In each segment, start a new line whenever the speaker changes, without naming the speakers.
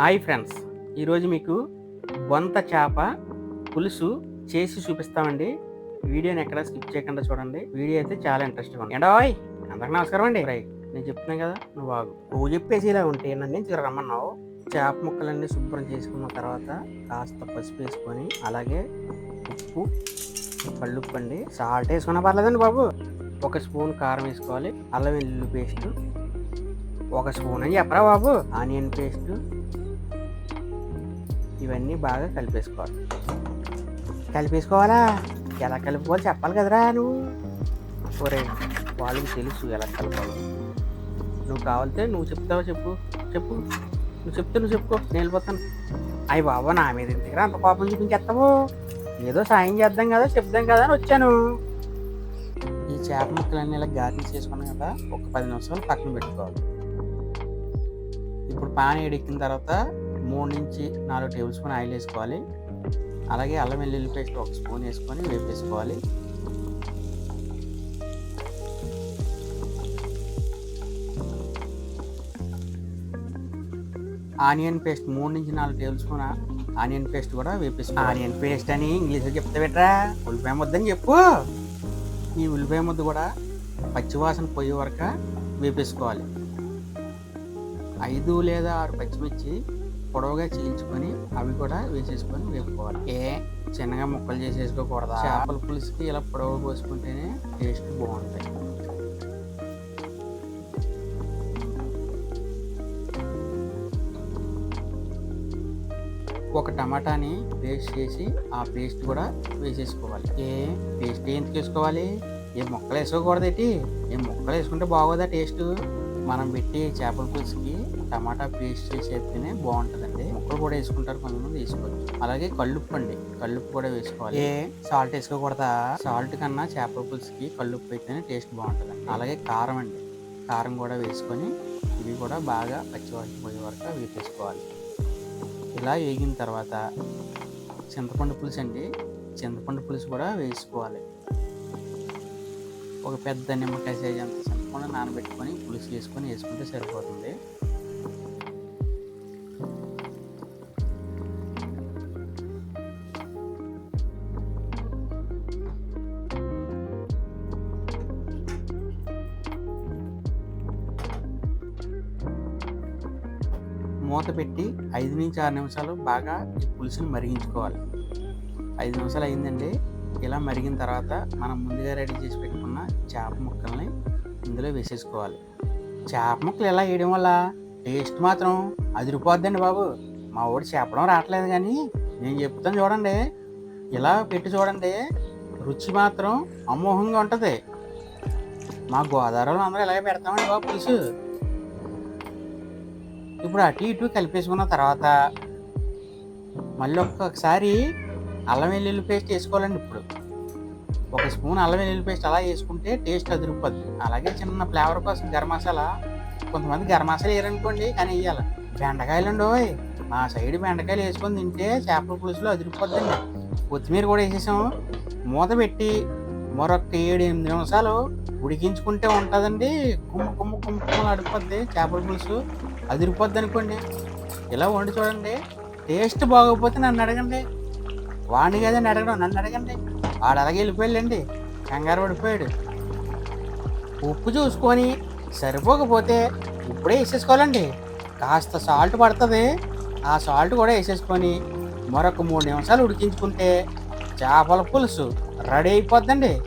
Hi friends. ఈరోజు మీకు బొంత చేప పులుసు చేసి చూపిస్తామండి. వీడియోని ఎక్కడ స్కిప్ చేయకుండా చూడండి. వీడియో అయితే చాలా ఇంట్రెస్టింగ్ ఉంది. ఎండోయ్ అందరికి నమస్కారం అండి. రై నేను చెప్తున్నాను కదా నువ్వు బాగు నువ్వు చెప్పేసి ఇలా ఉంటే నన్ను ఎందుకు రమ్మన్నావు చేప ముక్కలన్నీ శుభ్రం చేసుకున్న తర్వాత కాస్త పసుపు వేసుకొని అలాగే ఉప్పు పళ్ళు ఉప్పండి. సాల్ట్ వేసుకున్నా పర్లేదండి బాబు. ఒక స్పూన్ కారం వేసుకోవాలి. అల్లం వెల్లుల్లి పేస్ట్ ఒక స్పూన్ అని చెప్పరా బాబు. ఆనియన్ పేస్ట్ ఇవన్నీ బాగా కలిపేసుకోవాలి. కలిపేసుకోవాలా? ఎలా కలుపుకోవాలి చెప్పాలి కదరా నువ్వు. ఒరే వాళ్ళకి తెలుసు ఎలా కలపాలి. నువ్వు కావాలితే నువ్వు చెప్తావా చెప్పు. చెప్పు. నువ్వు చెప్తే నువ్వు చెప్పుకో నేను వెళ్ళిపోతాను. అయ్యి బాబా నా మీద ఇంతకరా అంత కోపం చూపించేస్తావు? ఏదో సాయం చేద్దాం కదా చెప్దాం కదా అని వచ్చాను. ఈ చేప ముక్కలన్నీ ఇలా గార్నిష్ చేసుకున్నాం కదా ఒక పది నిమిషాలు పక్కన పెట్టుకోవాలి. ఇప్పుడు పాన ఎడిక్కిన తర్వాత మూడు నుంచి నాలుగు టేబుల్ స్పూన్ ఆయిల్ వేసుకోవాలి. అలాగే అల్లం వెల్లుల్లి పేస్ట్ ఒక స్పూన్ వేసుకొని వేపేసుకోవాలి. ఆనియన్ పేస్ట్ మూడు నుంచి నాలుగు టేబుల్ స్పూన్ ఆనియన్ పేస్ట్ కూడా వేపేసుకోవాలి. ఆనియన్ పేస్ట్ అని ఇంగ్లీష్లో చెప్తా పెట్టరా ఉల్లిపాయ ముద్దని చెప్పు. ఈ ఉల్లిపాయ ముద్ద కూడా పచ్చివాసన పోయే వరకు వేపేసుకోవాలి. ఐదు లేదా ఆరు పచ్చిమిర్చి పొడవుగా చీల్చుకొని అవి కూడా వేసేసుకొని వేపుకోవాలి. ఏ? చిన్నగా ముక్కలు చేసేసుకోకూడదా? చేపల పులుసుకి ఇలా పొడవుగా పోసుకుంటేనే టేస్ట్ బాగుంటాయి. ఒక టమాటాని పేస్ట్ చేసి ఆ పేస్ట్ కూడా వేసేసుకోవాలి. ఏ? పేస్ట్ ఎందుకు వేసుకోవాలి? ఏ ముక్కలు వేసుకోకూడదు ఏంటి ఏ ముక్కలు వేసుకుంటే బాగోదా టేస్ట్? మనం పెట్టి చేపల పులుసుకి టమాటా పేస్ట్ చేసి బాగుంటుందండి. ముక్కలు కూడా వేసుకుంటారు కొంతమంది వేసుకోవచ్చు. అలాగే కల్లుప్పు అండి. కల్లుప్పు కూడా వేసుకోవాలి. ఏ? సాల్ట్ వేసుకోకూడదా? సాల్ట్ కన్నా చేపల పులుసుకి కల్లుప్పు అయితేనే టేస్ట్ బాగుంటుంది అలాగే కారం అండి. కారం కూడా వేసుకొని ఇవి కూడా బాగా పచ్చివాసన పోయే వరకు వేపేసుకోవాలి ఇలా వేగిన తర్వాత చింతపండు పులుసు అండి. చింతపండు పులుసు కూడా వేసుకోవాలి. ఒక పెద్ద నిమ్మకాయ సైజ్ అంత చింతపండు నానబెట్టుకొని పులుసు వేసుకొని వేసుకుంటే సరిపోతుంది. మూత పెట్టి ఐదు నుంచి ఆరు నిమిషాలు బాగా ఈ పులుసుని మరిగించుకోవాలి. ఐదు నిమిషాలు అయిందండి. ఇలా మరిగిన తర్వాత మనం ముందుగా రెడీ చేసి పెట్టుకున్న చేప ముక్కల్ని ఇందులో వేసేసుకోవాలి. చేప ముక్కలు ఇలా వేయడం వల్ల టేస్ట్ మాత్రం అదిరిపోద్దండి బాబు. మా వాడు చెప్పడం రావట్లేదు కానీ నేను చెప్తాను చూడండి. ఇలా పెట్టి చూడండి. రుచి మాత్రం అమోఘంగా ఉంటుంది. మా గోదావరిలో అందరూ ఇలాగే పెడతామండి బాబు పులుసు. ఇప్పుడు అటు ఇటు కలిపేసుకున్న తర్వాత మళ్ళీ ఒక్కొక్కసారి అల్లం వెల్లుల్లి పేస్ట్ వేసుకోవాలండి ఇప్పుడు. ఒక స్పూన్ అల్లం వెల్లుల్లి పేస్ట్ అలా వేసుకుంటే టేస్ట్ అదిరిపోద్ది. అలాగే చిన్న ఫ్లేవర్ కోసం గరం మసాలా కొంతమంది గరం మసాలా వేయరనుకోండి కానీ వేయాలి. బెండకాయలు ఉండవు. మా సైడ్ బెండకాయలు వేసుకొని తింటే చేపల పులుసులో అదిరిపోద్దండి. కొత్తిమీర కూడా వేసేసాము మూత పెట్టి మరొక ఏడు ఎనిమిది నిమిషాలు ఉడికించుకుంటే ఉంటుందండి. కుమ్మ కుమ్మ కుమ్మ కుమ్మలు అడిపోద్ది చేపల పులుసు అదిరిపోద్ది అనుకోండి. ఇలా వండి చూడండి. టేస్ట్ బాగోకపోతే నన్ను అడగండి. వాడిని కదండి అడగడం నన్ను అడగండి. వాడు అలాగే వెళ్ళిపోయాడండి కంగారు పడిపోయాడు. ఉప్పు చూసుకొని సరిపోకపోతే ఇప్పుడే వేసేసుకోవాలండి. కాస్త సాల్ట్ పడుతుంది. ఆ సాల్ట్ కూడా వేసేసుకొని మరొక మూడు నిమిషాలు ఉడికించుకుంటే చేపల పులుసు రెడీ అయిపోద్దండి.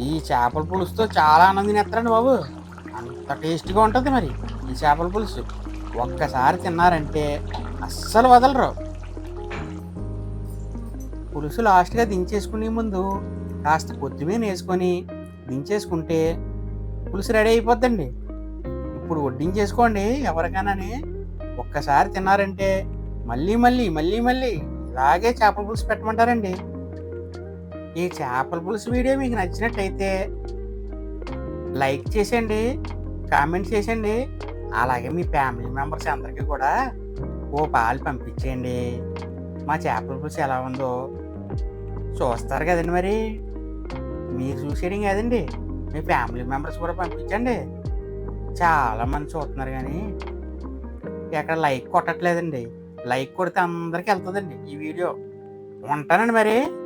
ఈ చేపల పులుసుతో చాలా ఆనందం ఎత్తారండి బాబు. అంత టేస్ట్గా ఉంటుంది మరి ఈ చేపల పులుసు. ఒక్కసారి తిన్నారంటే అస్సలు వదలరు. పులుసు లాస్ట్గా దించేసుకునే ముందు కాస్త కొత్తిమీర వేసుకొని దించేసుకుంటే పులుసు రెడీ అయిపోద్దండి. ఇప్పుడు వడ్డించేసుకోండి ఎవరికైనాని. ఒక్కసారి తిన్నారంటే మళ్ళీ మళ్ళీ మళ్ళీ మళ్ళీ ఇలాగే చేపల పులుసు పెట్టమంటారండి. ఈ చేపల పులుసు వీడియో మీకు నచ్చినట్టయితే లైక్ చేసేయండి కామెంట్ చేసేయండి అలాగే మీ ఫ్యామిలీ మెంబర్స్ అందరికీ కూడా ఓ పాలు పంపించేయండి. మా చేపల పులుసు ఎలా ఉందో చూస్తారు కదండి మరి. మీరు చూసేయడం కదండి మీ ఫ్యామిలీ మెంబర్స్ కూడా పంపించండి. చాలామంది చూస్తున్నారు కానీ ఎక్కడ లైక్ కొట్టట్లేదండి. లైక్ కొడితే అందరికి వెళ్తుందండి ఈ వీడియో. ఉంటానండి మరి.